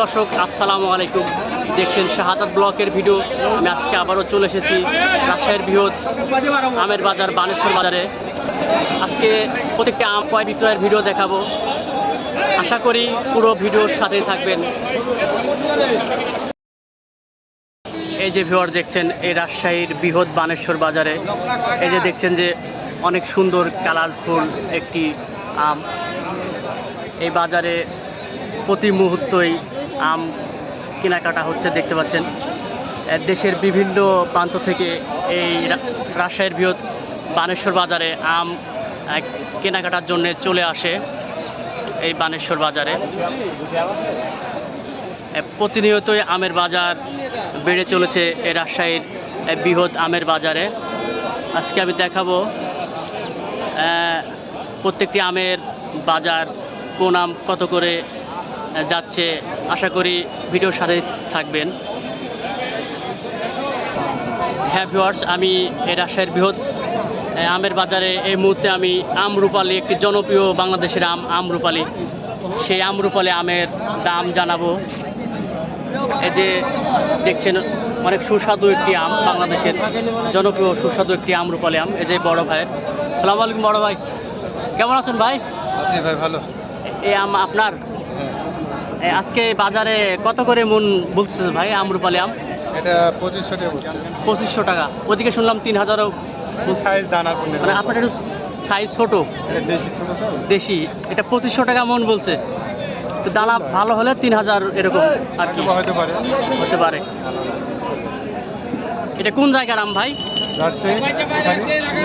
দর্শক, আসসালামু আলাইকুম। দেখছেন শাহাদাত ব্লকের ভিডিও। আমি আজকে আবারও চলে এসেছি রাজশাহীর বৃহৎ আমের বাজার, বানেশ্বর বাজারে। আজকে প্রত্যেকটা আম কয় বিক্রয়ের ভিডিও দেখাবো। আশা করি পুরো ভিডিওর সাথে থাকবেন। এই যে ভিউয়ার দেখছেন, এই রাজশাহীর বৃহৎ বানেশ্বর বাজারে। এই যে দেখছেন যে অনেক সুন্দর, কালারফুল একটি আম। এই বাজারে প্রতি মুহূর্তই আম কেনাকাটা হচ্ছে, দেখতে পাচ্ছেন। দেশের বিভিন্ন প্রান্ত থেকে এই রাজশাহীর বৃহৎ বানেশ্বর বাজারে আম কেনাকাটার জন্য চলে আসে এই বানেশ্বর বাজারে। প্রতিনিয়তই আমের বাজার বেড়ে চলেছে এই রাজশাহীর বৃহৎ আমের বাজারে। আজকে আমি দেখাবো প্রত্যেকটি আমের বাজার, কোন আম কত করে যাচ্ছে। আশা করি ভিডিওর সাথে থাকবেন। হ্যাঁ ভিওয়ার্স আমি এই রাজশাহীর বৃহৎ আমের বাজারে এই মুহূর্তে আমি আম আমরুপালি একটি জনপ্রিয় বাংলাদেশের আম আমরুপালি সেই আমরুপালি আমের দাম জানাব। এই যে দেখছেন অনেক সুস্বাদু একটি আম বাংলাদেশের জনপ্রিয় সুস্বাদু একটি আমরুপালি আম। এই যে বড় ভাইয়ের সালাম আলাইকুম বড় ভাই। কেমন আছেন ভাই? ভাই ভালো। এই আম আপনার? আজকে বাজারে কত করে মন বলছে ভাই আমরুপালি আম? এটা পঁচিশশো টাকা বলছে। পঁচিশশো টাকা। ওদিকে শুনলাম তিন হাজারও সাইজ দানা মানে আপনার একটু সাইজ ছোট। দেশি ছোট দেশি। এটা পঁচিশশো টাকা মন বলছে। তো দানা ভালো হলে তিন হাজার এরকম আর কি। হতে পারে। হতে পারে। এটা কোন জায়গার আম ভাই।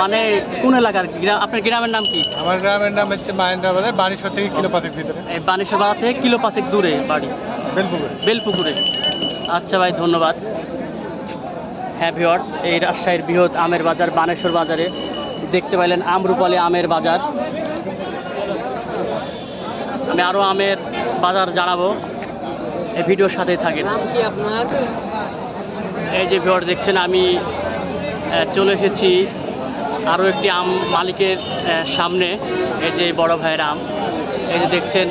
মানে কোন এলাকার আপনার গ্রামের নাম কি? আমার গ্রামের নাম হচ্ছে মাহেন্দ্রা বাজার বারিশো থেকে কিলো পাতের ভিতরে। এই বানেশ্বর বাজার থেকে কিলো পাঁচেক দূরে বাড়ি। বেলপুকুর। বেলপুকুরে। আচ্ছা ভাই ধন্যবাদ। হ্যাঁ ভিওয়ার্স এই রাজশাহীর বৃহৎ আমের বাজার বানেশ্বর বাজারে দেখতে পাইলেন আমরুপালি আমের বাজার। আমি আরও আমের বাজার জানাব। এই ভিডিওর সাথেই থাকেন। এই যে ভিওয়ার দেখছেন আমি চলে এসেছি আরও একটি আম মালিকের সামনে, এই যে বড় ভাইয়ের আম। এই যে দেখছেন,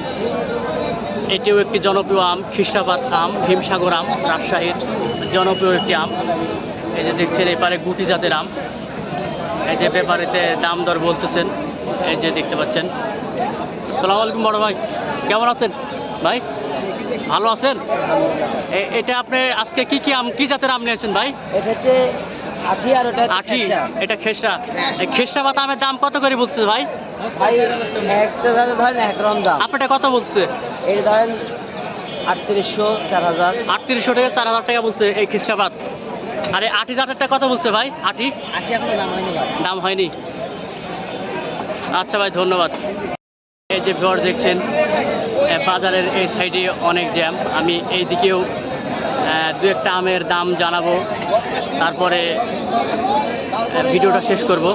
এটিও একটি জনপ্রিয় আম খ্রিস্টাবাদ আম, ভীমসাগর আম, রাজশাহীর জনপ্রিয় একটি আম। এই যে দেখছেন, এপারে গুটি জাতের আম। এই যে ব্যাপারেতে দাম দর বলতেছেন, এই যে দেখতে পাচ্ছেন। সালাম আলাইকুম বড় ভাই, কেমন আছেন? ভাই, ভালো আছেন? এটা আপনি আজকে কি কি আম, কি জাতের আম নিয়েছেন ভাই? এটা হচ্ছে আঠি আর ওটা আঠি। এটা খেসরা খেসরা আমের দাম কত করে বলছে ভাই? ভাই একটা ধরেন এক রকম দাম। আপনারটা কত বলছে? এই ধরেন আটত্রিশশো চার হাজার। আটত্রিশশো থেকে চার হাজার টাকা বলছে এই খ্রিস্টাবাদ আরে আটি জাতেরটা কত বলছে ভাই? আটি আঠি এখনও দাম হয়নি দাম হয়নি। আচ্ছা ভাই ধন্যবাদ। এই যে ভিওর দেখছেন বাজারের এই সাইডে অনেক জ্যাম। আমি এই দিকেও দু একটা আমের দাম জানাব। তারপরে ভিডিওটা শেষ করব।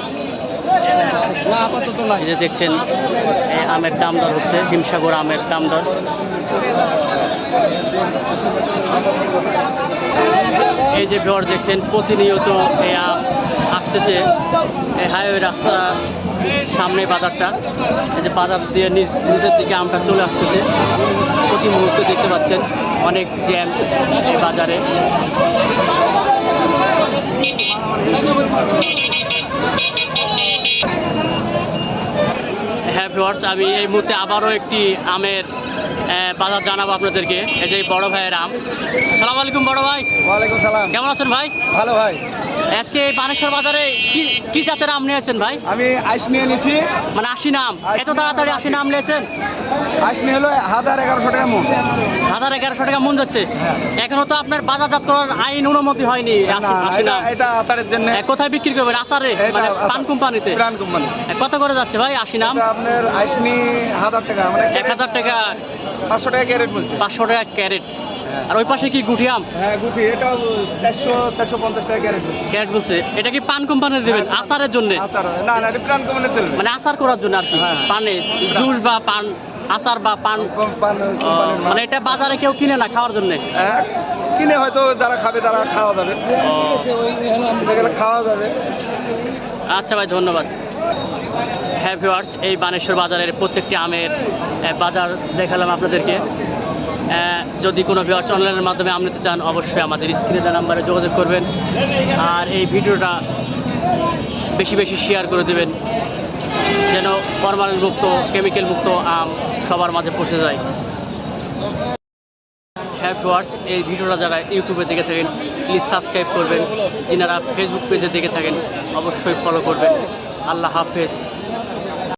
এই যে দেখছেন আমের দাম দর হচ্ছে, হিমসাগর আমের দাম দর এই যে ভিওর দেখছেন, প্রতিনিয়ত এই আম আসতেছে। এই হাইওয়ে রাস্তা, সামনে বাজারটা। এই যে বাজার দিয়ে নিজ নিজের দিকে আমটা চলে আসতেছে। প্রতি মুহূর্তে দেখতে পাচ্ছেন, অনেক জ্যাম এই বাজারে। হ্যাঁ ভিওয়ার্স আমি এই মুহূর্তে আবারও একটি আমের বাজার জানাব আপনাদেরকে। এই যে বড় ভাইয়ের আম। সালাম আলাইকুম বড় ভাই। ওয়ালাইকুম সালাম। কেমন আছেন ভাই? ভালো ভাই। আজকে বানেশ্বর বাজারে কি কি জাতের আম নিয়েছেন ভাই? আমি আইস নিয়ে নিয়েছি। মানে আশি নাম। এত তাড়াতাড়ি আশি নাম নিয়েছেন? আইস নিয়ে হলো হাজার এগারোশো টাকা মন। হাজার এগারোশো টাকা মন যাচ্ছে। হ্যাঁ। এখনও তো আপনার বাজারজাত করার আইন অনুমতি হয়নি। আশি- আশি নাম। এটা আচারের জন্য। কোথায় বিক্রি করবেন? আচারে? মানে পান কোম্পানিতে? প্রাণ কোম্পানি। কত করে যাচ্ছে ভাই আশি নাম? আপনার আইস নিয়ে হাজার টাকা মানে এক হাজার টাকা। পাঁচশো টাকা ক্যারেট বলছে। পাঁচশো টাকা ক্যারেট। আর ওই পাশে কি গুঠি আম? হ্যাঁ গুটি এটাও চারশো চারশো পঞ্চাশ টাকা ক্যারেট বলছে। ক্যারেট বলছে। এটা কি পান কোম্পানি দেবেন? হ্যাঁ, আচারের জন্য? না না এটা কোম্পানি চলবে মানে আচার করার জন্য আর কি? হ্যাঁ। পানে জুস বা পান আচার বা পান। মানে এটা বাজারে কেউ কিনে না খাওয়ার জন্য? হ্যাঁ, কিনে হয়তো যারা খাবে তারা খাওয়া যাবে। খাওয়া যাবে। আচ্ছা ভাই ধন্যবাদ। হ্যাঁ ভিওয়ার্স এই বানেশ্বর বাজারের প্রত্যেকটি আমের বাজার দেখালাম আপনাদেরকে। যদি কোনো ভিওয়ার্স অনলাইনের মাধ্যমে আম নিতে চান, অবশ্যই আমাদের স্ক্রিনে দেওয়া নাম্বারে যোগাযোগ করবেন। আর এই ভিডিওটা বেশি বেশি শেয়ার করে দেবেন, যেন ফরমালিন মুক্ত কেমিক্যাল মুক্ত আম সবার মাঝে পৌঁছে যায়। হ্যাঁ ভিউয়ার্স, এই ভিডিওটা যারা ইউটিউবে দেখে থাকেন প্লিজ সাবস্ক্রাইব করবেন। যিনারা ফেসবুক পেজে দেখে থাকেন, অবশ্যই ফলো করবেন। আল্লাহ হাফেজ।